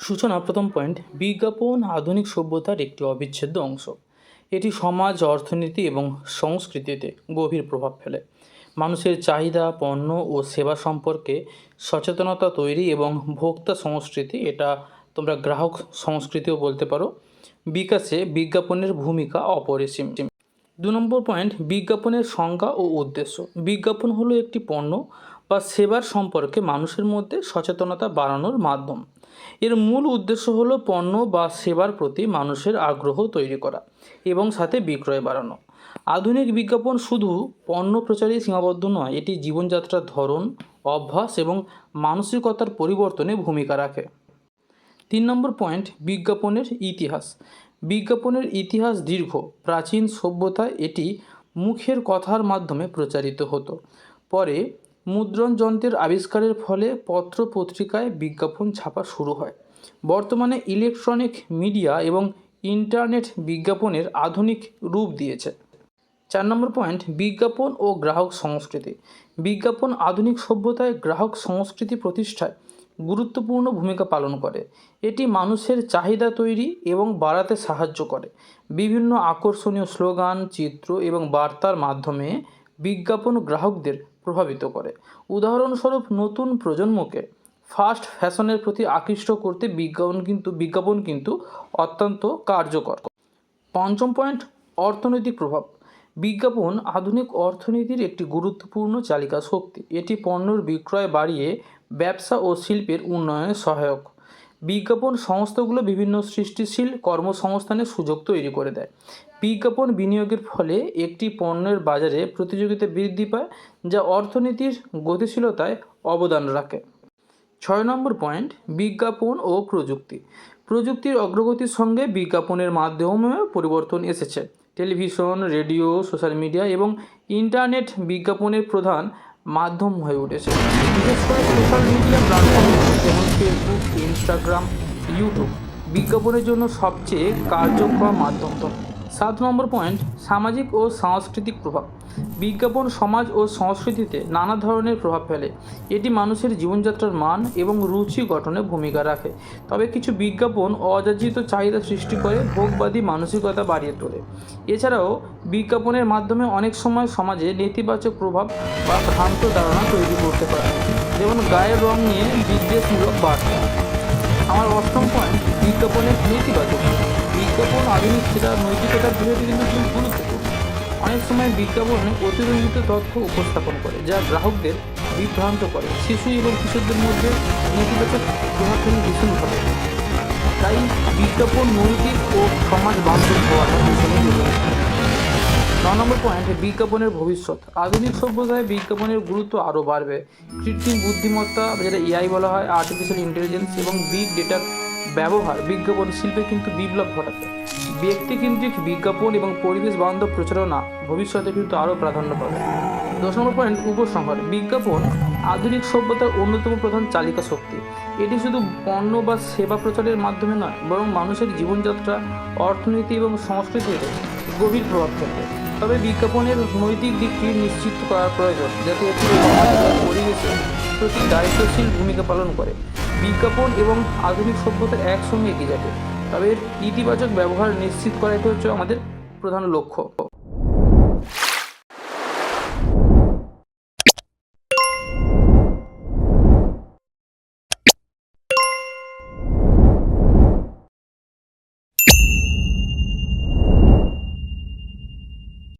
সূচনা প্রথম পয়েন্ট বিজ্ঞাপন আধুনিক সভ্যতার একটি অবিচ্ছেদ্য অংশ। এটি সমাজ, অর্থনীতি এবং সংস্কৃতিতে গভীর প্রভাব ফেলে। মানুষের চাহিদা, পণ্য ও সেবা সম্পর্কে সচেতনতা তৈরি এবং ভোক্তা সংস্কৃতি, এটা তোমরা গ্রাহক সংস্কৃতিও বলতে পারো, বিকাশে বিজ্ঞাপনের ভূমিকা অপরিসীম। দু নম্বর পয়েন্ট বিজ্ঞাপনের সংজ্ঞা ও উদ্দেশ্য। বিজ্ঞাপন হলো একটি পণ্য বা সেবার সম্পর্কে মানুষের মধ্যে সচেতনতা বাড়ানোর মাধ্যম। এর মূল উদ্দেশ্য হলো পণ্য বা সেবার প্রতি মানুষের আগ্রহ তৈরি করা এবং সাথে বিক্রয় বাড়ানো। আধুনিক বিজ্ঞাপন শুধু পণ্য প্রচারে সীমাবদ্ধ নয়, এটি জীবনযাত্রার ধরন, অভ্যাস এবং মানসিকতার পরিবর্তনে ভূমিকা রাখে। তিন নম্বর পয়েন্ট, বিজ্ঞাপনের ইতিহাস। বিজ্ঞাপনের ইতিহাস দীর্ঘ, প্রাচীন সভ্যতায় এটি মুখের কথার মাধ্যমে প্রচারিত হতো। পরে মুদ্রণ যন্ত্রের আবিষ্কারের ফলে পত্র পত্রিকায় বিজ্ঞাপন ছাপা শুরু হয়। বর্তমানে ইলেকট্রনিক মিডিয়া এবং ইন্টারনেট বিজ্ঞাপনের আধুনিক রূপ দিয়েছে। চার নম্বর পয়েন্ট, বিজ্ঞাপন ও গ্রাহক সংস্কৃতি। বিজ্ঞাপন আধুনিক সভ্যতায় গ্রাহক সংস্কৃতি প্রতিষ্ঠায় গুরুত্বপূর্ণ ভূমিকা পালন করে। এটি মানুষের চাহিদা তৈরি এবং বাড়াতে সাহায্য করে। বিভিন্ন আকর্ষণীয় স্লোগান, চিত্র এবং বার্তার মাধ্যমে বিজ্ঞাপন গ্রাহকদের প্রভাবিত করে। উদাহরণস্বরূপ, নতুন প্রজন্মকে ফাস্ট ফ্যাশনের প্রতি আকৃষ্ট করতে বিজ্ঞাপন কিন্তু বিজ্ঞাপন কিন্তু অত্যন্ত কার্যকর। পঞ্চম পয়েন্ট, অর্থনৈতিক প্রভাব। বিজ্ঞাপন আধুনিক অর্থনীতির একটি গুরুত্বপূর্ণ চালিকা শক্তি এটি পণ্যের বিক্রয় বাড়িয়ে ব্যবসা ও শিল্পের উন্নয়নে সহায়ক। বিজ্ঞাপন সংস্থাগুলো বিভিন্ন সৃষ্টিশীল কর্মসংস্থানের সুযোগ তৈরি করে দেয়। বিজ্ঞাপন বিনিয়োগের ফলে একটি পণ্যের বাজারে প্রতিযোগিতা বৃদ্ধি পায়, যা অর্থনীতির গতিশীলতায় অবদান রাখে। ছয় নম্বর পয়েন্ট, বিজ্ঞাপন ও প্রযুক্তি। প্রযুক্তির অগ্রগতির সঙ্গে বিজ্ঞাপনের মাধ্যমেও পরিবর্তন এসেছে। টেলিভিশন, রেডিও, সোশ্যাল মিডিয়া এবং ইন্টারনেট বিজ্ঞাপনের প্রধান মাধ্যম হয়ে উঠেছে। বিশেষ করে সোশ্যাল মিডিয়া প্ল্যাটফর্ম যেমন ফেসবুক ইনস্টাগ্রাম ইউটিউব বিজ্ঞাপনের জন্য সবচেয়ে কার্যকর মাধ্যম সাত নম্বর পয়েন্ট সামাজিক ও সাংস্কৃতিক প্রভাব। বিজ্ঞাপন সমাজ ও সংস্কৃতিতে নানা ধরনের প্রভাব ফেলে। এটি মানুষের জীবনযাত্রার মান এবং রুচি গঠনে ভূমিকা রাখে। তবে কিছু বিজ্ঞাপন অযাচিত চাহিদা সৃষ্টি করে, ভোগবাদী মানসিকতা বাড়িয়ে তোলে। এছাড়াও, বিজ্ঞাপনের মাধ্যমে অনেক সময় সমাজে নেতিবাচক প্রভাব বা ভ্রান্ত ধারণা তৈরি করতে পারে। যেমন গায়ের রং নিয়ে বিদ্বেষমূলক বার্তা। আমার অষ্টম পয়েন্ট বিজ্ঞাপনের নেতিবাচক বিজ্ঞাপন আধুনিক সেটা নৈতিকতার বিষয়টি কিন্তু খুব গুরুত্বপূর্ণ অনেক সময় বিজ্ঞাপনে অতিরঞ্জিত তথ্য উপস্থাপন করে, যা গ্রাহকদের বিভ্রান্ত করে। শিশু এবং কিশোরদের মধ্যে নেতিবাচক প্রভাব ফেলে ভীষণভাবে তাই বিজ্ঞাপন নৈতিক ও সমাজ বান্ধব হওয়াটা জরুরি ন নম্বর পয়েন্ট বিজ্ঞাপনের ভবিষ্যৎ। আধুনিক সভ্যতায় বিজ্ঞাপনের গুরুত্ব আরও বাড়বে। কৃত্রিম বুদ্ধিমত্তা, যেটা এআই বলা হয় আর্টিফিশিয়াল ইন্টেলিজেন্স এবং বিগ ডেটার ব্যবহার, বিজ্ঞাপন শিল্পে কিন্তু বিপ্লব ঘটাবে ব্যক্তিকেন্দ্রিক বিজ্ঞাপন এবং পরিবেশ বান্ধব প্রচারণা ভবিষ্যতে কিন্তু আরও প্রাধান্য পাবে। দশ নম্বর পয়েন্ট, উপসংহার, বিজ্ঞাপন আধুনিক সভ্যতার অন্যতম প্রধান চালিকা শক্তি। এটি শুধু পণ্য বা সেবা প্রচারের মাধ্যমে নয়, বরং মানুষের জীবনযাত্রা, অর্থনীতি এবং সংস্কৃতিতে গভীর প্রভাব ফেলবে। তবে বিজ্ঞাপনের নৈতিক দিকটি নিশ্চিত করার প্রয়োজন, যাতে এটি পরিবেশে প্রতি দায়িত্বশীল ভূমিকা পালন করে। বিজ্ঞাপন এবং আধুনিক সভ্যতা একসঙ্গে এগিয়ে যাবে, তবে ইতিবাচক ব্যবহার নিশ্চিত করা এটা হচ্ছে আমাদের প্রধান লক্ষ্য।